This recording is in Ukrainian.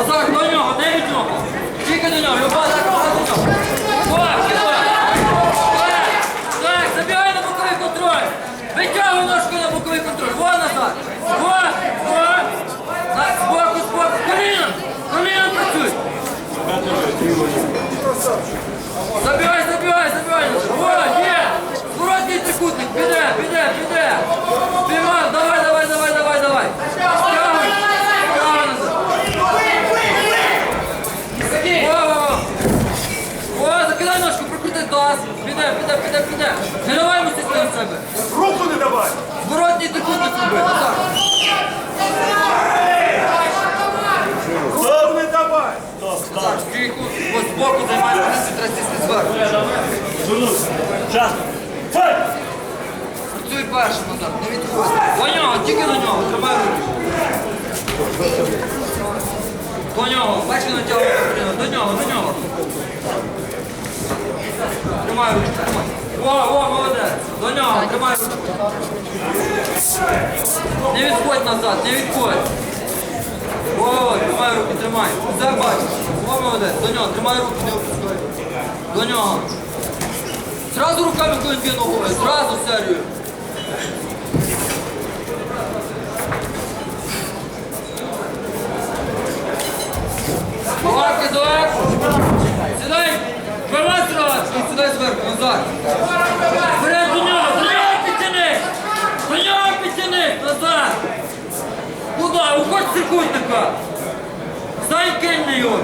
Назар, до нього, не від нього. Тільки до нього, люба була до нього. Так. Так, забігай на боковий контроль. Витягуй ножку на боковий контроль. Во назад. Во, во. Так, збоку, збоку. Коліном, коліном працюй. Забігай, забігай, забігай. О, є. Зворотній трикутник, піде, піде, піде. Піймав, давай, давай, давай, давай, давай. Стягуй, стягуй назад. О, о, закидай ножку. Піде, піде, піде, піде. Не давай мусити на себе. Руку не давай! Зворотній трикутник роби. Отак. Руку не давай! Так, стійку. Ось збоку займай позицію, треба сісти зверху. Звернувся. Час. Файт! Працюй першим назад, не відходь. До нього, тільки до нього, тримай руки. До нього, бач, він натягує коліно. До нього, до нього. Тримай руки, тримай. О, о, молодець. До нього, тримай руки. Не відходь назад, не відходь. О, тримай руки, тримай. Все бачиш. О, молодець. До нього, тримай руки, не опускай. До нього. Зразу руками коли ногою, зразу серію. Давай, кидок. Назад. Вперед до нього. Куда? Уходь з трикутника. Стань його.